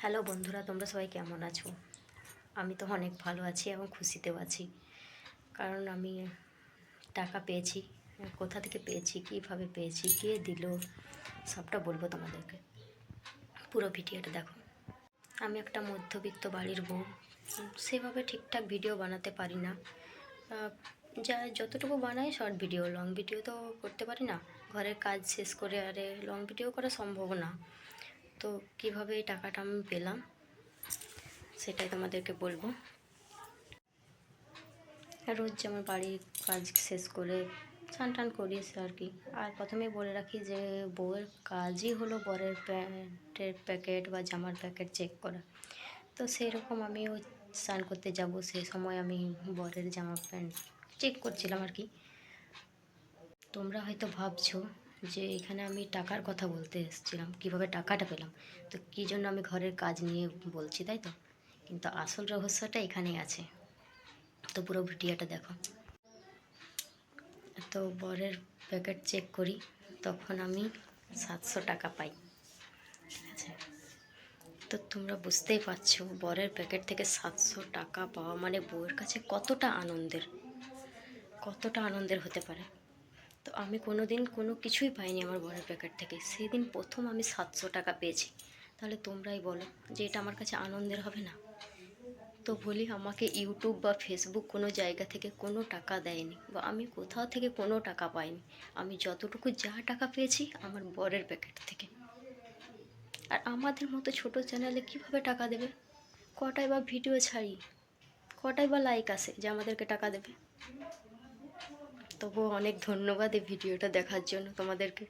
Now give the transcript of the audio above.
Hello বন্ধুরা, তোমরা সবাই কেমন আছো? আমি তো অনেক ভালো আছি এবং খুশিতেও আছি। কারণ আমি টাকা পেয়েছি, কোথা থেকে পেয়েছি, কীভাবে পেয়েছি, কে দিল, সবটা বলব তোমাদেরকে। পুরো ভিডিওটা দেখো। আমি একটা মধ্যবিত্ত বাড়ির বউ, সেভাবে ঠিকঠাক ভিডিও বানাতে পারি না। যা, যতটুকু বানাই শর্ট ভিডিও, লং ভিডিও তো করতে পারি না। ঘরের কাজ শেষ করে আরে, লং ভিডিও করা সম্ভব না। তো কীভাবে এই টাকাটা আমি পেলাম, সেটাই তোমাদেরকে বলব। রোজ যেমন বাড়ির কাজ শেষ করে স্নান টান করি আর কি। আর প্রথমে বলে রাখি যে, বউয়ের কাজই হলো বরের প্যান্টের প্যাকেট বা জামার প্যাকেট চেক করা। তো সেই রকম আমিও স্নান করতে যাব, সেই সময় আমি বরের জামা প্যান্ট চেক করছিলাম আর কি। তোমরা হয়তো ভাবছ যে এখানে আমি টাকার কথা বলতে এসেছিলাম, কীভাবে টাকাটা পেলাম। তো কী জন্য আমি ঘরের কাজ নিয়ে বলছি, তাই তো? কিন্তু আসল রহস্যটা এখানেই আছে। তো পুরো ভিডিওটা দেখো। তো বরের প্যাকেট চেক করি, তখন আমি সাতশো টাকা পাই। ঠিক আছে? তো তোমরা বুঝতেই পারছ, বরের প্যাকেট থেকে সাতশো টাকা পাওয়া মানে বউয়ের কাছে কতটা আনন্দের। কতটা আনন্দের হতে পারে। তো আমি কোনো দিন কোনো কিছুই পাইনি আমার বরের প্যাকেট থেকে। সেদিন প্রথম আমি সাতশো টাকা পেয়েছি। তাহলে তোমরাই বলো যে এটা আমার কাছে আনন্দের হবে না? তো বলি আমাকে ইউটিউব বা ফেসবুক কোনো জায়গা থেকে কোনো টাকা দেয়নি বা আমি কোথাও থেকে কোনো টাকা পাইনি। আমি যতটুকু যা টাকা পেয়েছি আমার বরের প্যাকেট থেকে। আর আমাদের মতো ছোট চ্যানেলে কীভাবে টাকা দেবে? কটাই বা ভিডিও ছাড়ি? কটাই বা লাইক আসে যে আমাদেরকে টাকা দেবে? তবুও অনেক ধন্যবাদ এই ভিডিওটা দেখার জন্য তোমাদেরকে।